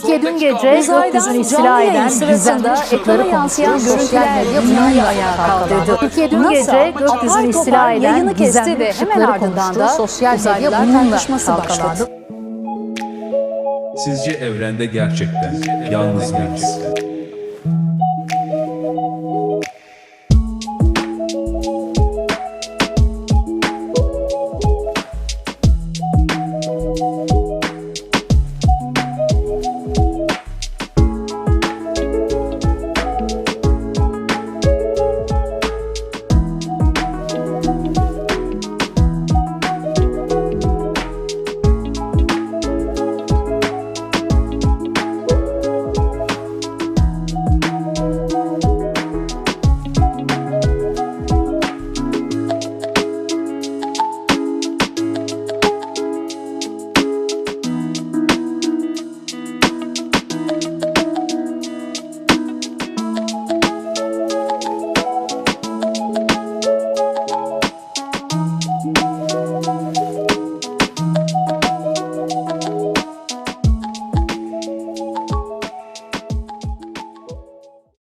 Türkiye dün gece gökyüzünü istila eden gizemli ışıkları. Sosyal medya bununla ayağa kaldırdı. Türkiye dün gece gökyüzünü istila eden gizemli ışıkları konuştu. Sosyal medya bununla çalkalandı. Sizce evrende gerçekten yalnız mıyız?